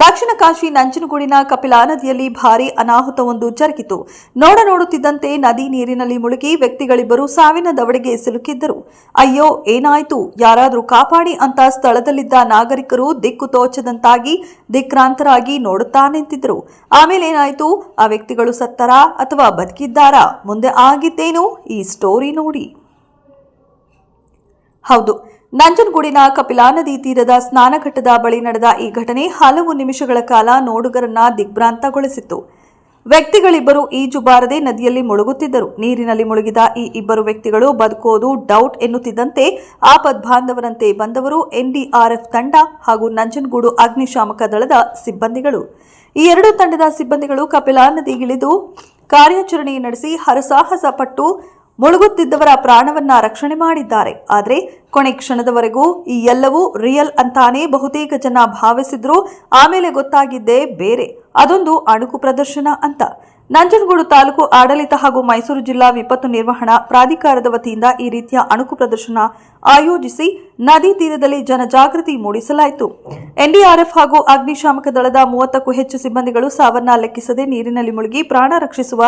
ದಕ್ಷಿಣ ಕಾಶಿ ನಂಜನಗೂಡಿನ ಕಪಿಲಾ ನದಿಯಲ್ಲಿ ಭಾರೀ ಅನಾಹುತವೊಂದು ಜರುಗಿತು. ನೋಡ ನೋಡುತ್ತಿದ್ದಂತೆ ನದಿ ನೀರಿನಲ್ಲಿ ಮುಳುಗಿ ವ್ಯಕ್ತಿಗಳಿಬ್ಬರು ಸಾವಿನ ದವಡೆಗೆ ಸಿಲುಕಿದ್ದರು. ಅಯ್ಯೋ, ಏನಾಯ್ತು? ಯಾರಾದರೂ ಕಾಪಾಡಿ ಅಂತ ಸ್ಥಳದಲ್ಲಿದ್ದ ನಾಗರಿಕರು ದಿಕ್ಕು ತೋಚದಂತಾಗಿ ದಿಕ್ರಾಂತರಾಗಿ ನೋಡುತ್ತಾ ನಿಂತಿದ್ದರು ಆಮೇಲೆ ಏನಾಯ್ತು? ಆ ವ್ಯಕ್ತಿಗಳು ಸತ್ತರಾ ಅಥವಾ ಬದುಕಿದ್ದಾರಾ? ಮುಂದೆ ಆಗಿದ್ದೇನು? ಈ ಸ್ಟೋರಿ ನೋಡಿ. ಹೌದು ನಂಜನಗೂಡಿನ ಕಪಿಲಾ ನದಿ ತೀರದ ಸ್ನಾನಘಟ್ಟದ ಬಳಿ ನಡೆದ ಈ ಘಟನೆ ಹಲವು ನಿಮಿಷಗಳ ಕಾಲ ನೋಡುಗರನ್ನ ದಿಗ್ಭ್ರಾಂತಗೊಳಿಸಿತ್ತು. ವ್ಯಕ್ತಿಗಳಿಬ್ಬರು ಈಜು ಬಾರದೆ ನದಿಯಲ್ಲಿ ಮುಳುಗುತ್ತಿದ್ದರು. ನೀರಿನಲ್ಲಿ ಮುಳುಗಿದ ಈ ಇಬ್ಬರು ವ್ಯಕ್ತಿಗಳು ಬದುಕೋದು ಡೌಟ್ ಎನ್ನುತ್ತಿದ್ದಂತೆ ಆಪದ್ ಬಾಂಧವರಂತೆ ಬಂದವರು ಎನ್ಡಿಆರ್ಎಫ್ ತಂಡ ಹಾಗೂ ನಂಜನಗೂಡು ಅಗ್ನಿಶಾಮಕ ದಳದ ಸಿಬ್ಬಂದಿಗಳು. ಈ ಎರಡು ತಂಡದ ಸಿಬ್ಬಂದಿಗಳು ಕಪಿಲಾ ನದಿಗಿಳಿದು ಕಾರ್ಯಾಚರಣೆ ನಡೆಸಿ ಹರಸಾಹಸ ಪಟ್ಟು ಮುಳುಗುತ್ತಿದ್ದವರ ಪ್ರಾಣವನ್ನ ರಕ್ಷಣೆ ಮಾಡಿದ್ದಾರೆ. ಆದರೆ ಕೊನೆ ಕ್ಷಣದವರೆಗೂ ಈ ಎಲ್ಲವೂ ರಿಯಲ್ ಅಂತಾನೆ ಬಹುತೇಕ ಜನ ಭಾವಿಸಿದ್ರು. ಆಮೇಲೆ ಗೊತ್ತಾಗಿದ್ದೇ ಬೇರೆ. ಅದೊಂದು ಅಣುಕು ಪ್ರದರ್ಶನ ಅಂತ. ನಂಜನಗೂಡು ತಾಲೂಕು ಆಡಳಿತ ಹಾಗೂ ಮೈಸೂರು ಜಿಲ್ಲಾ ವಿಪತ್ತು ನಿರ್ವಹಣಾ ಪ್ರಾಧಿಕಾರದ ವತಿಯಿಂದ ಈ ರೀತಿಯ ಅಣುಕು ಪ್ರದರ್ಶನ ಆಯೋಜಿಸಿ ನದಿ ತೀರದಲ್ಲಿ ಜನಜಾಗೃತಿ ಮೂಡಿಸಲಾಯಿತು. ಎನ್ಡಿಆರ್ಎಫ್ ಹಾಗೂ ಅಗ್ನಿಶಾಮಕ ದಳದ ಮೂವತ್ತಕ್ಕೂ ಹೆಚ್ಚು ಸಿಬ್ಬಂದಿಗಳು ಸಾವನ್ನ ಲೆಕ್ಕಿಸದೆ ನೀರಿನಲ್ಲಿ ಮುಳುಗಿ ಪ್ರಾಣ ರಕ್ಷಿಸುವ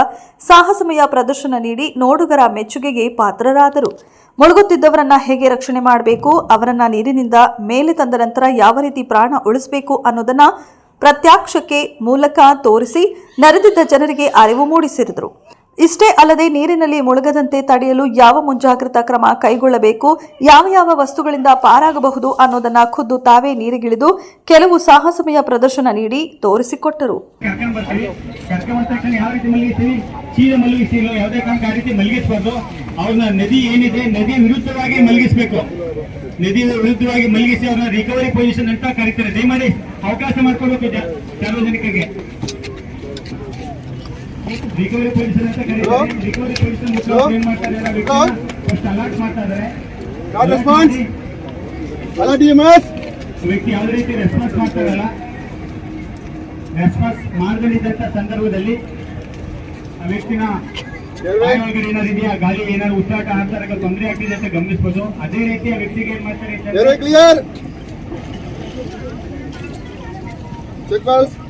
ಸಾಹಸಮಯ ಪ್ರದರ್ಶನ ನೀಡಿ ನೋಡುಗರ ಮೆಚ್ಚುಗೆಗೆ ಪಾತ್ರರಾದರು. ಮುಳುಗುತ್ತಿದ್ದವರನ್ನ ಹೇಗೆ ರಕ್ಷಣೆ ಮಾಡಬೇಕು, ಅವರನ್ನ ನೀರಿನಿಂದ ಮೇಲೆ ತಂದ ನಂತರ ಯಾವ ರೀತಿ ಪ್ರಾಣ ಉಳಿಸಬೇಕು ಅನ್ನೋದನ್ನ ಪ್ರತ್ಯಕ್ಷಕ್ಕೆ ಮೂಲಕ ತೋರಿಸಿ ನರೆದಿದ್ದ ಜನರಿಗೆ ಅರಿವು ಮೂಡಿಸಿದರು. ಇಷ್ಟೇ ಅಲ್ಲದೆ ನೀರಿನಲ್ಲಿ ಮುಳುಗದಂತೆ ತಡೆಯಲು ಯಾವ ಮುಂಜಾಗ್ರತಾ ಕ್ರಮ ಕೈಗೊಳ್ಳಬೇಕು, ಯಾವ ಯಾವ ವಸ್ತುಗಳಿಂದ ಪಾರಾಗಬಹುದು ಅನ್ನೋದನ್ನ ಖುದ್ದು ತಾವೇ ನೀರಿಗಿಳಿದು ಕೆಲವು ಸಾಹಸಮಯ ಪ್ರದರ್ಶನ ನೀಡಿ ತೋರಿಸಿಕೊಟ್ಟರು. ಅವ್ರನ್ನ ನದಿ ಏನಿದೆ, ನದಿ ವಿರುದ್ಧವಾಗಿ ಮಲಗಿಸ್ಬೇಕು. ನದಿ ವಿರುದ್ಧವಾಗಿ ಮಲಗಿಸಿ ಅವ್ರನ್ನ ರಿಕವರಿ ಪೊಸಿಷನ್ ಅಂತ ಕರೀತಾರೆ. ದಯಮಾಡಿ ಅವಕಾಶ ಮಾಡ್ಕೊಡ್ಬೇಕು ಜ- ಸಾರ್ವಜನಿಕರಿಗೆ. ರಿಕವರಿ ಪೊಸಿಷನ್ ಅಂತ ಕರೀತಾರೆ. ರಿಕವರಿ ಪೊಸಿಷನ್ ಏನ್ ಮಾಡ್ತಾರೆ ಫಸ್ಟ್ ಅಲರ್ಟ್ ಮಾಡ್ತಾರೆ. Response. Hello, ವ್ಯಕ್ತಿ ಯಾವುದೇ ರೀತಿ ರೆಸ್ಪಾನ್ಸ್ ಮಾಡ್ತಾರಲ್ಲ ರೆಸ್ಪಾನ್ಸ್ ಮಾಡದಿದ್ದಂತ ಸಂದರ್ಭದಲ್ಲಿ ಆ ವ್ಯಕ್ತಿನ. ಒಳಗಡೆ ಏನಾದ್ರು ಇದೆಯಾ? ಗಾಳಿ ಏನಾದ್ರು ಉತ್ತಾಟ ಆಡ್ತಾರೆ ತೊಂದರೆ ಆಗ್ತಿದೆ ಅಂತ ಗಮನಿಸಬಹುದು ಅದೇ ರೀತಿ ಆ ವ್ಯಕ್ತಿಗೆ ಏನ್ ಮಾಡ್ತಾರೆ ಕ್ಲಿಯರ್ Airway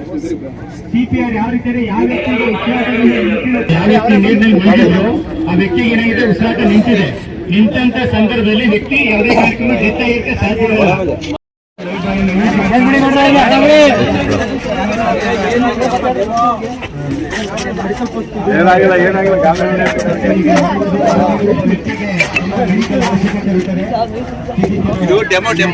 ಸಿಪಿಆರ್ ಯಾವ ರೀತಿ ಯಾವ ವ್ಯಕ್ತಿಗೆ ವ್ಯಕ್ತಿ ನೀರಿನಲ್ಲಿ ಮುಳುಗಿದ್ರು, ಆ ವ್ಯಕ್ತಿಗೆ ಏನಾಗಿದೆ ಉಸಿರಾಟ ನಿಂತಿದೆ. ನಿಂತ ಸಂದರ್ಭದಲ್ಲಿ ವ್ಯಕ್ತಿ ಯಾವುದೇ ಕಾರ್ಯಕ್ರಮ ಡೆತ್ ಸಾಧ್ಯವಿಲ್ಲ ಸಾಧ್ಯ ಏನಾಗಿಲ್ಲ ಏನಾಗಿಲ್ಲ ಇದು ಡೆಮೋ ಡೆಮೋ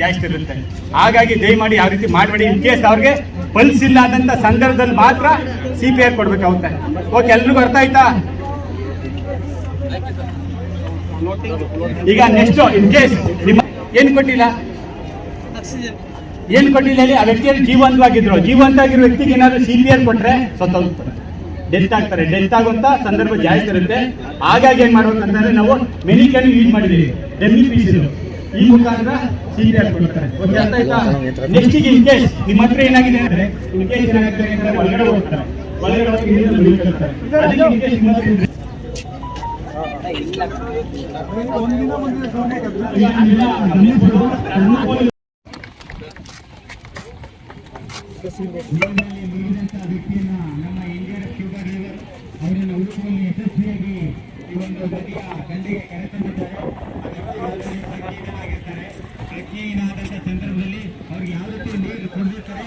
ಜಾಸ್ತಿ ಇರುತ್ತೆ. ಹಾಗಾಗಿ ದಯಮಾಡಿ ಯಾವ ರೀತಿ ಮಾಡಬೇಡಿ. ಇನ್ ಕೇಸ್ ಅವ್ರಿಗೆ ಪಲ್ಸ್ ಇಲ್ಲ ಆದಂತ ಸಂದರ್ಭದಲ್ಲಿ ಮಾತ್ರ ಸಿ ಪಿ ಆರ್ ಕೊಡ್ಬೇಕಾಗುತ್ತೆ. ಓಕೆ ಎಲ್ರಿಗೂ ಅರ್ಥ ಆಯ್ತಾ? ಈಗ ನೆಕ್ಸ್ಟ್ ಇನ್ ಕೇಸ್ ನಿಮ್ಮ ಏನು ಕೊಟ್ಟಿಲ್ಲ? ಏನು ಕೊಟ್ಟಿಲ್ಲ ಹೇಳಿ? ಆ ವ್ಯಕ್ತಿಯಲ್ಲಿ ಜೀವಂತವಾಗಿದ್ರು. ಜೀವಂತವಾಗಿರೋ ವ್ಯಕ್ತಿಗೆ ಏನಾದ್ರು ಸಿ ಪಿ ಆರ್ ಕೊಟ್ರೆ ಸತ್ತೋಗ್ತಾರೆ ಡೆತ್ ಆಗ್ತಾರೆ. ಡೆತ್ ಆಗುವಂತ ಸಂದರ್ಭ ಜಾಸ್ತಿ ಇರುತ್ತೆ. ಹಾಗಾಗಿ ಏನ್ ಮಾಡ್ಬೇಕಂತಂದ್ರೆ ನಾವು ಮೆಡಿಕಲ್ ಯೂಸ್ ಮಾಡಿದೀವಿ ಡೆಮ್ಮಿ ಪೀಸ್ ಈ ಮುಖಾಂತರ ಸೀರಿಯಲ್ ಕೊಡ್ತಾರೆ. ಓಕೆ ಅರ್ಥ ಆಯ್ತಾ? ನೆಕ್ಸ್ಟ್ ಇನ್ ಕೇಸ್ ನಿಮ್ಮ ಹತ್ರ ಏನಾಗಿದೆ ಅಂದ್ರೆ ಇನ್ ಕೇಸ್ ಏನಾಗುತ್ತೆ ಅಂದ್ರೆ ಒಳಗಡೆ ಹೋಗ್ತಾರೆ. ಒಳಗಡೆ ಹೋಗಿ. ಅದಕ್ಕೆ ನಿಮ್ಮ ಹತ್ರ ಇಲ್ಲ. ವ್ಯಕ್ತಿಯನ್ನ ನಮ್ಮ ಇಂಡಿಯನ್ ಕ್ಯೂಬರ್ ಡ್ರೈವರ್ ಅವರನ್ನು ಹುಡುಕುವಲ್ಲಿ ಯಶಸ್ವಿಯಾಗಿ ಈ ಒಂದು ನದಿಯ ದಂಡೆಗೆ ಕರೆತಂದಿದ್ದಾರೆ. ಪ್ರಜ್ಞೆಹೀನರಾಗಿರ್ತಾರೆ ಪ್ರಜ್ಞೆಹೀನಾದಂಥ ಸಂದರ್ಭದಲ್ಲಿ ಅವ್ರಿಗೆ ಯಾವ ರೀತಿ ನೀರು ಕೊಡಿರ್ತಾರೆ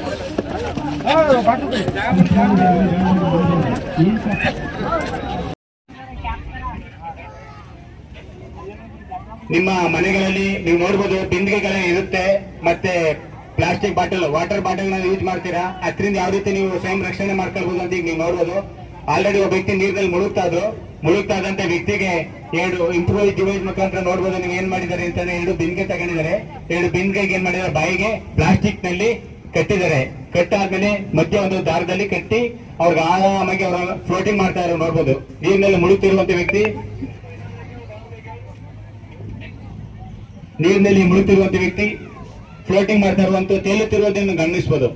ನಿಮ್ಮ ಮನೆಗಳಲ್ಲಿ ನೀವು ನೋಡ್ಬೋದು ಬಿಂದಿಗೆಗಳ ಇರುತ್ತೆ, ಮತ್ತೆ plastic bottle water bottle use ಮಾಡ್ತೀರಾ? ಅದರಿಂದ ಯಾವ ರೀತಿ ನೀವು ಸ್ವಯಂ ರಕ್ಷಣೆ ಮಾಡ್ಕೊಳ್ಬಹುದು ಅಂತ ಈಗ ನೀವು ನೋಡ್ಬೋದು. ಆಲ್ರೆಡಿ ಒಬ್ಬ ವ್ಯಕ್ತಿ ನೀರಿನಲ್ಲಿ ಮುಳುಗ್ತಾ ಇದ್ರು. ಮುಳುಗ್ತಾ ಇದ್ದಂತ ವ್ಯಕ್ತಿಗೆ ಎರಡು ಇಂಪ್ರೂವೈಸ್ ಡಿವೈಸ್ ಮುಖಾಂತರ ನೋಡ್ಬೋದು ನೀವು ಏನ್ ಮಾಡಿದ್ದಾರೆ ಅಂತಂದ್ರೆ ಎರಡು ಬಿಂದಿಗೆ ತಗೊಂಡಿದ್ದಾರೆ. ಎರಡು ಬಿಂದಿಗೆಗೆ ಏನ್ ಮಾಡಿದ್ದಾರೆ? ಬಾಯಿಗೆ ಪ್ಲಾಸ್ಟಿಕ್ನಲ್ಲಿ ಕಟ್ಟಿದ್ದಾರೆ. ಕಟ್ಟಾದ್ಮೇಲೆ ಮಧ್ಯ ಒಂದು ದಾರದಲ್ಲಿ ಕಟ್ಟಿ ಅವ್ರಿಗೆ ಆರಾಮಾಗಿ ಅವರ ಫ್ಲೋಟಿಂಗ್ ಮಾಡ್ತಾ ಇರೋ ನೋಡ್ಬೋದು. ನೀರಿನಲ್ಲಿ ಮುಳುಗ್ತಿರುವಂತ ವ್ಯಕ್ತಿ. ನೀರಿನಲ್ಲಿ ಮುಳುಗುತ್ತಿರುವಂತ ವ್ಯಕ್ತಿ. ಫ್ಲೋಟಿಂಗ್ ಮಾಡ್ತಾ ಇರುವಂತ ತೇಲುತ್ತಿರುವುದನ್ನು ಗಮನಿಸಬಹುದು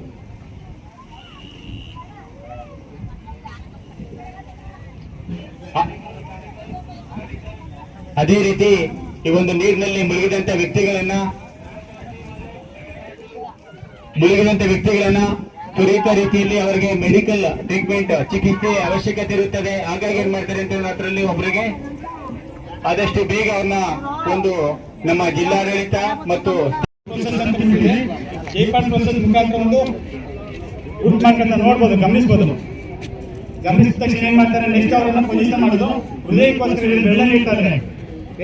ಅದೇ ರೀತಿ ಈ ಒಂದು ನೀರಿನಲ್ಲಿ ಮುಳುಗಿದಂತ ವ್ಯಕ್ತಿಗಳನ್ನ ಮುಳುಗಿದಂತ ವ್ಯಕ್ತಿಗಳನ್ನ ತ್ವರಿತ ರೀತಿಯಲ್ಲಿ ಅವರಿಗೆ ಮೆಡಿಕಲ್ ಟ್ರೀಟ್ಮೆಂಟ್, ಚಿಕಿತ್ಸೆ ಅವಶ್ಯಕತೆ ಇರುತ್ತದೆ. ಹಾಗಾಗಿ ಏನ್ ಮಾಡ್ತಾರೆ ಅಂತ ಅದರಲ್ಲಿ ಒಬ್ಬರಿಗೆ ಆದಷ್ಟು ಬೇಗ ಅವ್ರನ್ನ ಒಂದು ನಮ್ಮ ಜಿಲ್ಲಾಡಳಿತ ಮತ್ತು ನೋಡ್ಬೋದು ಗಮನಿಸಬಹುದು ಗಮನಿಸಿದ ತಕ್ಷಣ ಏನ್ ಮಾಡ್ತಾರೆ? ನೆಕ್ಸ್ಟ್ ಅವರನ್ನ ಪೊಸಿಷನ್ ಮಾಡೋದು. ಹೃದಯಕ್ಕೋಸ್ಕರ ಬೆಳ್ಳ ಇಡ್ತಾರೆ?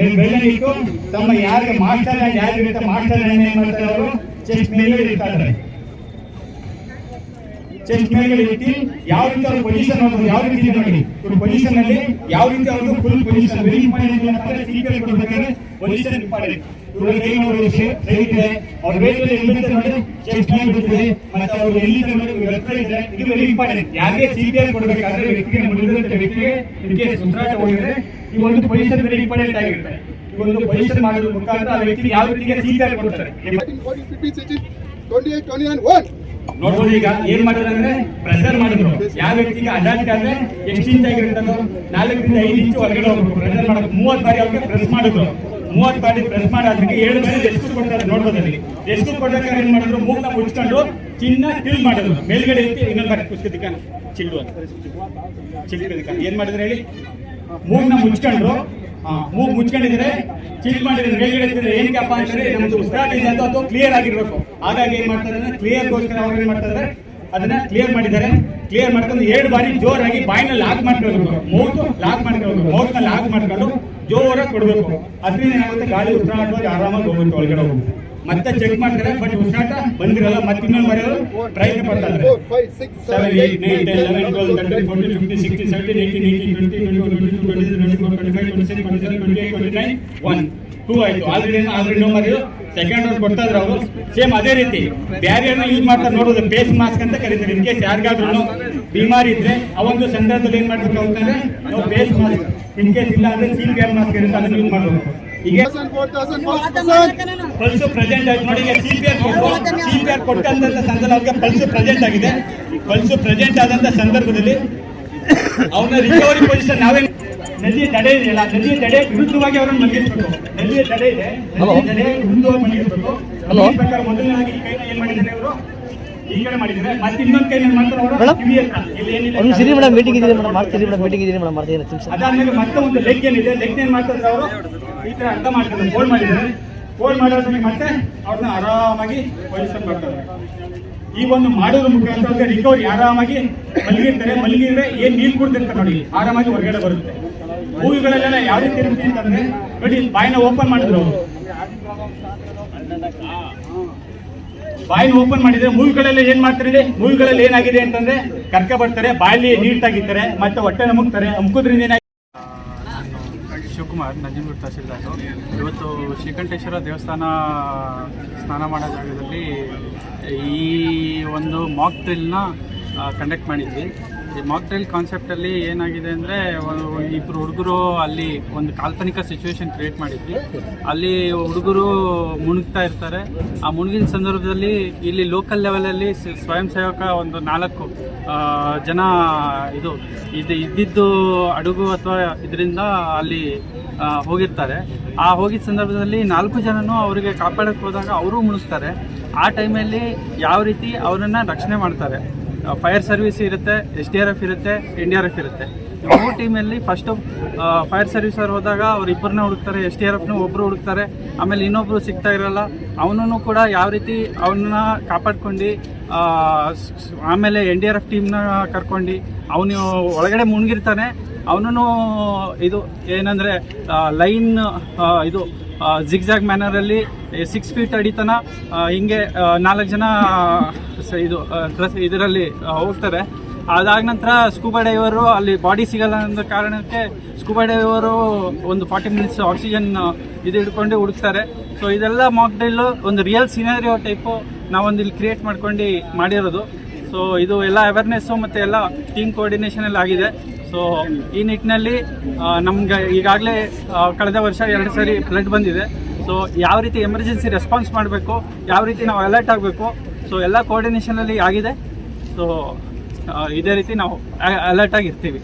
ಎರಡು ಇಟ್ಟು ತಮ್ಮ ಯಾರಿಗೆ ಮಾಸ್ಟರ್ ಯಾರಿಗೆ ಮಾಸ್ಟರ್ ಏನ್ ಮಾಡ್ತಾರೆ ಅವರು? ಚೆಸ್ಟ್ ಮೇಲೆ ಇಡ್ತಾರೆ ಚೆಸ್ಟ್ ಮೇಲೆ ಇಟ್ಟು ಯಾವ ರೀತಿ ಅವ್ರ ಪೊಸಿಷನ್ ಅವರು ಯಾವ ರೀತಿ ನೋಡಿ ಇವ್ರ ಪೊಸಿಷನ್ ಅಲ್ಲಿ ಯಾವ ರೀತಿ ಅವ್ರದ್ದು ಫುಲ್ ಪೊಸಿಷನ್ ವೆರಿ ಇಂಪಾರ್ಟೆಂಟ್ ಏನಂದ್ರೆ ಸಿಪಿಎಲ್ ಕೊಡ್ಬೇಕಾದ್ರೆ ಪೊಸಿಷನ್ ಇಂಪಾರ್ಟೆಂಟ್ ಇವ್ರ ಕೈ ನೋಡಿ ಸ್ಟ್ರೈಟ್ ಇದೆ. ಅವ್ರ ವೇಟ್ ಎಲ್ಲಿಂದ ನೋಡಿ ಚೆಸ್ಟ್ ಮೇಲೆ ಮತ್ತೆ ಅವ್ರು ಎಲ್ಲಿಂದ ನೋಡಿ ಲೆಫ್ಟ್ ಇದೆ ಇದು ವೆರಿ ಇಂಪಾರ್ಟೆಂಟ್ ಯಾರಿಗೆ ಸಿಪಿಎಲ್ ಕೊಡಬೇಕಾದ್ರೆ ವ್ಯಕ್ತಿಗೆ ಮುಗಿದಂತ ವ್ಯಕ್ತಿಗೆ ಇದಕ್ಕೆ ಉಸಿರಾಟ ಹೋಗಿದ್ರೆ ಈ ಒಂದು ಪೊಸಿಷನ್ ವೆರಿ ಇಂಪಾರ್ಟೆಂಟ್ ಆಗಿರುತ್ತೆ ಈ ಒಂದು ಪೊಸಿಷನ್ ಮಾಡೋದ್ರ ಮುಖಾಂತರ ಆ ವ್ಯಕ್ತಿ ಯಾವ ರೀತಿಗೆ ಸಿಪಿಎಲ್ ಕೊಡ್ತಾರೆ? 14, 15, 16, 28, 21, 1. ನೋಡ್ಬೋದು ಈಗ ಏನ್ ಮಾಡಿದ್ರು ಪ್ರೆಷರ್ ಮಾಡಿದ್ರು. ಯಾವ ವ್ಯಕ್ತಿಗೆ ಅಡಾಪ್ಟ್ ಆದ್ರೆ ಎಷ್ಟು ಇಂಚ್ ಆಗಿರುತ್ತೆ ನಾಲ್ಕರಿಂದ ಐದು ಇಂಚು ಹೊರಗಡೆ ಹೋಗ್ಬೇಕು. ಪ್ರೆಸರ್ ಮಾಡೋದು ಮೂವತ್ತು ಬಾರಿ ಅವ್ರಿಗೆ ಪ್ರೆಸ್ ಮಾಡಿದ್ರು. ಮೂವತ್ತು ಬಾರಿ ಪ್ರೆಸ್ ಮಾಡೋದಕ್ಕೆ ಏಳು ಬಾರಿ ಎಷ್ಟು ಕೊಡ್ತಾರೆ ನೋಡ್ಬೋದು ಅಲ್ಲಿ. ಎಷ್ಟು ಕೊಡ್ಬೇಕಾದ್ರೆ ಏನ್ ಮಾಡಿದ್ರು? ಮೂಗ್ನ ಮುಚ್ಕೊಂಡು ಚಿನ್ನ ಟಿಲ್ ಮಾಡಿದ್ರು. ಮೇಲ್ಗಡೆ ಇತ್ತು ಇನ್ನೊಂದು ಬಾರಿ ಕುಸ್ಕದಿಕ್ಕ ಚಿಲ್ಲು ಅಂತ. ಏನ್ ಮಾಡಿದ್ರೆ ಹೇಳಿ? ಮೂಗ್ನ ಮುಚ್ಕೊಂಡ್ರು ಮೂಗ್ ಮುಚ್ಕೊಂಡಿದ್ರೆ ಚೀಟ್ ಮಾಡಿದ್ರೆ ಏನಕ್ಕಪ್ಪ ಅಂತಂದ್ರೆ ನಮ್ದು ಇದೆ ಅಂತ ಅದು ಕ್ಲಿಯರ್ ಆಗಿರ್ಬೇಕು. ಹಾಗಾಗಿ ಏನ್ ಮಾಡ್ತಾರೆ ಅಂದ್ರೆ ಕ್ಲಿಯರ್ ಗೋಸ್ಕರ ಅವ್ರು ಏನ್ ಮಾಡ್ತಾರೆ ಅದನ್ನ ಕ್ಲಿಯರ್ ಮಾಡಿದ್ದಾರೆ. ಕ್ಲಿಯರ್ ಮಾಡ್ಕೊಂಡು ಎರಡು ಬಾರಿ ಜೋರಾಗಿ ಬಾಯಿನ ಲಾಕ್ ಮಾಡ್ಕೊಳ್ಬೇಕು ಮೌತ್ ಲಾಕ್ ಮಾಡ್ಕೊಳ್ಬೇಕು ಮೌತ್ನ ಲಾಕ್ ಮಾಡ್ಕೊಂಡು ಜೋರಾಗಿ ಕೊಡ್ಬೇಕು. ಅದರಿಂದ ಏನಾಗುತ್ತೆ? ಗಾಳಿ ಉಸಿರಾಟವಾಗಿ ಆರಾಮಾಗಿ ಹೋಗುತ್ತೆ ಒಳಗಡೆ ಹೋಗುತ್ತೆ. ಮತ್ತೆ ಚೆಕ್ ಮಾಡ್ತಾರೆ ಬಟ್ ಹುಷಾಟ ಬಂದಿರಲ್ಲ ಮತ್ತೆ ಇನ್ನೊಂದು ಬರೆಯೋದು ಪ್ರಯತ್ನ ಪಡ್ತಾರೆ 4, 5, 6, 7, 7, 8, 9, 10, 11, 12, 13, 14, 15, 16, 17, 18, 19, 20, 21, 22, 23, 24, 25, 26, 27, 28, 29, 1. ಟೂ ಆಯ್ತು. ಆಲ್ರೆಡಿ ಆಲ್ರೆಡಿ ಮರಿದು ಸೆಕೆಂಡ್ ಅವ್ರು ಕೊಡ್ತಾ ಇದ್ರು ಅವರು. ಸೇಮ್ ಅದೇ ರೀತಿ. ಬ್ಯಾರಿಯರ್ನ ಯೂಸ್ ಮಾಡ್ತಾರೆ ನೋಡೋದು ಫೇಸ್ ಮಾಸ್ಕ್ ಅಂತ ಕರೀತಾರೆ. ಇನ್ ಕೇಸ್ ಯಾರಿಗಾದ್ರೂ ಬಿಮಾರಿ ಇದ್ರೆ ಆ ಒಂದು ಸಂದರ್ಭದಲ್ಲಿ ಏನ್ ಮಾಡ್ಬೇಕು ಅಂತಂದ್ರೆ ನಾವು ಫೇಸ್ ಮಾಸ್ಕ್ ಇನ್ ಕೇಸ್ ಇಲ್ಲ ಅಂದ್ರೆ ಸೀಲ್ ಗ್ಯಾಪ್ ಮಾಸ್ಕ್ ಇರುತ್ತೆ ಅದನ್ನ ಯೂಸ್ ಮಾಡಬೇಕು. ಈಗ 4,000, 4,000. ಪಲ್ಸ್ ಪ್ರೆಸೆಂಟ್ ಆಯ್ತು ನೋಡಿ ಈಗ C P R C P R ಕೊಟ್ಟಂತ ಸಂದರ್ಭ ಅವ್ರಿಗೆ ಪಲ್ಸ್ ಪ್ರೆಸೆಂಟ್ ಆಗಿದೆ. ಪಲ್ಸ್ ಪ್ರೆಸೆಂಟ್ ಆದಂತ ಸಂದರ್ಭದಲ್ಲಿ ಅವನ ರಿಕವರಿ ಪೊಸಿಷನ್ ನಾವೇ ನದಿಯ ತಡೆ ಇದೆಯಲ್ಲ ನದಿಯ ತಡೆ ವಿರುದ್ಧವಾಗಿ ಅವರನ್ನು ಮಲಗಿಸ್ಬೇಕು ನದಿಯ ತಡೆ ಇದೆ ನದಿಯ ತಡೆ ವಿರುದ್ಧವಾಗಿ ಮಲಗಿಸ್ಬೇಕು ಪ್ರಕಾರ ಮೊದಲನೇದಾಗಿ ಕೈನ ಏನ್ ಮಾಡಿದ್ದಾರೆ ಅವರು ಒಂದು ಸಿರಿ ಮೇಡಮ್ ಮೀಟಿಂಗ್ ಇದೆ ಮೇಡಮ್ ಮಾಡ್ತೀರಿ ಮೇಡಮ್ ಮೀಟಿಂಗ್ ಇದೆ ಮೇಡಮ್ ಮಾಡ್ತೀನಿ ಅದಾದ್ಮೇಲೆ ಮತ್ತೆ ಒಂದು ಲೆಗ್ ಏನಿದೆ? ಲೆಗ್ ಏನ್ ಮಾಡ್ತಾರೆ ಅವರು? ಈ ಥರ ಅರ್ಥ ಮಾಡ್ತಾರೆ ಫೋನ್ ಮಾಡಿದ್ದಾರೆ ಫೋನ್ ಮತ್ತೆ ಅವ್ರನ್ನ ಆರಾಮಾಗಿ ಪೊಸಿಷನ್ ಮಾಡ್ತಾರೆ ಈ ಒಂದು ಮಾಡೋದ್ರ ಮುಖಾಂತರ ರಿಕವರಿ ಆರಾಮಾಗಿ ಮಲಗಿರ್ತಾರೆ. ಮಲಗಿದ್ರೆ ಏನ್ ನೀರು ಕುಡ್ದಿರ್ತಾರೆ ನೋಡಿ ಆರಾಮಾಗಿ ಹೊರಗಡೆ ಬರುತ್ತೆ. ಮೂವಿಗಳಲ್ಲೆಲ್ಲ ಯಾವ ರೀತಿ ಇರುತ್ತೆ ಅಂತಂದ್ರೆ ನೋಡಿ ಬಾಯಿನ ಓಪನ್ ಮಾಡಿದ್ರು ಅವರು. ಬಾಯಿನ ಓಪನ್ ಮಾಡಿದ್ರೆ ಮೂವಿಗಳಲ್ಲಿ ಏನ್ ಮಾಡ್ತಾರೆ? ಮೂವಿಗಳಲ್ಲಿ ಏನಾಗಿದೆ ಅಂತಂದ್ರೆ ಕರ್ಕ ಬರ್ತಾರೆ, ಬಾಯಲ್ಲಿ ನೀರು ತಾಗಿತಾರೆ ಮತ್ತೆ ಹೊಟ್ಟೆ ನಮಗ್ತಾರೆ ಅಮ್ಕೋದ್ರಿಂದ ಶಿವಕುಮಾರ್, ನಂಜನಗೂಡು ತಹಸೀಲ್ದಾರು. ಇವತ್ತು ಶ್ರೀಕಂಠೇಶ್ವರ ದೇವಸ್ಥಾನ ಸ್ನಾನ ಮಾಡೋ ಜಾಗದಲ್ಲಿ ಈ ಒಂದು ಮಾಕ್ ಡ್ರಿಲ್ನ ಕಂಡಕ್ಟ್ ಮಾಡಿದ್ವಿ. ಈ ಮಾಕ್ ಡ್ರಿಲ್ ಕಾನ್ಸೆಪ್ಟಲ್ಲಿ ಏನಾಗಿದೆ ಅಂದರೆ ಇಬ್ಬರು ಹುಡುಗರು ಅಲ್ಲಿ ಒಂದು ಕಾಲ್ಪನಿಕ ಸಿಚುವೇಶನ್ ಕ್ರಿಯೇಟ್ ಮಾಡಿದ್ವಿ. ಅಲ್ಲಿ ಹುಡುಗರು ಮುಣುಗ್ತಾ ಇರ್ತಾರೆ. ಆ ಮುಣುಗಿನ ಸಂದರ್ಭದಲ್ಲಿ ಇಲ್ಲಿ ಲೋಕಲ್ ಲೆವೆಲಲ್ಲಿ ಸ್ವಯಂ ಸೇವಕ ಒಂದು ನಾಲ್ಕು ಜನ ಇದು ಇದು ಇದ್ದಿದ್ದು ಅಡುಗು ಅಥವಾ ಇದರಿಂದ ಅಲ್ಲಿ ಹೋಗಿರ್ತಾರೆ. ಆ ಹೋಗಿದ ಸಂದರ್ಭದಲ್ಲಿ ನಾಲ್ಕು ಜನನೂ ಅವರಿಗೆ ಕಾಪಾಡಕ್ಕೆ ಹೋದಾಗ ಅವರು ಮುಳುಗ್ತಾರೆ ಆ ಟೈಮಲ್ಲಿ ಯಾವ ರೀತಿ ಅವರನ್ನು ರಕ್ಷಣೆ ಮಾಡ್ತಾರೆ. ಫೈರ್ ಸರ್ವಿಸ್ ಇರುತ್ತೆ ಎಸ್ ಡಿ ಆರ್ ಎಫ್ ಇರುತ್ತೆ ಎನ್ ಡಿ ಆರ್ ಎಫ್ ಇರುತ್ತೆ. ಮೂರು ಟೀಮಲ್ಲಿ ಫಸ್ಟು ಫೈರ್ ಸರ್ವಿಸರ್ ಹೋದಾಗ ಅವ್ರು ಇಬ್ಬರನ್ನ ಹುಡುಕ್ತಾರೆ ಎಸ್ ಡಿ ಆರ್ ಎಫ್ನ ಒಬ್ಬರು ಹುಡುಕ್ತಾರೆ, ಆಮೇಲೆ ಇನ್ನೊಬ್ಬರು ಸಿಗ್ತಾ ಇರಲ್ಲ. ಅವನೂ ಕೂಡ ಯಾವ ರೀತಿ ಅವನ್ನ ಕಾಪಾಡ್ಕೊಂಡು ಆಮೇಲೆ ಎನ್ ಡಿ ಆರ್ ಎಫ್ ಟೀಮ್ನ ಕರ್ಕೊಂಡು, ಅವನು ಒಳಗಡೆ ಮುಣಗಿರ್ತಾನೆ. ಅವನೂ ಇದು ಏನಂದರೆ ಲೈನ್ ಇದು ಜಿಗ್ಜಾಗ್ ಮ್ಯಾನರಲ್ಲಿ ಸಿಕ್ಸ್ ಫೀಟ್ ಅಡಿತನ ಹಿಂಗೆ ನಾಲ್ಕು ಜನ ಇದು ಇದರಲ್ಲಿ ಹೋಗ್ತಾರೆ. ಅದಾದ ನಂತರ ಸ್ಕೂಬಾ ಡೈವರು ಅಲ್ಲಿ ಬಾಡಿ ಸಿಗಲ್ಲ ಅನ್ನೋ ಕಾರಣಕ್ಕೆ ಸ್ಕೂಬಾ ಡೈವರು ಒಂದು ಫಾರ್ಟಿ ಮಿನಿಟ್ಸ್ ಆಕ್ಸಿಜನ್ ಇದು ಹಿಡ್ಕೊಂಡು ಹುಡುಕ್ತಾರೆ. ಸೊ ಇದೆಲ್ಲ ಮಾಕ್ ಡ್ರಿಲ್ಲು ಒಂದು ರಿಯಲ್ ಸಿನಾರಿಯೋ ಟೈಪು ನಾವೊಂದು ಇಲ್ಲಿ ಕ್ರಿಯೇಟ್ ಮಾಡ್ಕೊಂಡು ಮಾಡಿರೋದು. ಸೊ ಇದು ಎಲ್ಲ ಅವೇರ್ನೆಸ್ಸು ಮತ್ತು ಎಲ್ಲ ಟೀಮ್ ಕೋಆರ್ಡಿನೇಷನ್ ಎಲ್ಲ ಆಗಿದೆ. ಸೊ ಈ ನಿಟ್ಟಿನಲ್ಲಿ ನಮ್ಗೆ ಈಗಾಗಲೇ ಕಳೆದ ವರ್ಷ ಎರಡು ಸಾರಿ ಫ್ಲಡ್ ಬಂದಿದೆ. ಸೊ ಯಾವ ರೀತಿ ಎಮರ್ಜೆನ್ಸಿ ರೆಸ್ಪಾನ್ಸ್ ಮಾಡಬೇಕು, ಯಾವ ರೀತಿ ನಾವು ಅಲರ್ಟ್ ಆಗಬೇಕು ಸೊ ಎಲ್ಲ ಕೋಆರ್ಡಿನೇಷನಲ್ಲಿ ಆಗಿದೆ. ಸೊ ಇದೇ ರೀತಿ ನಾವು ಅಲರ್ಟ್ ಆಗಿರ್ತೀವಿ.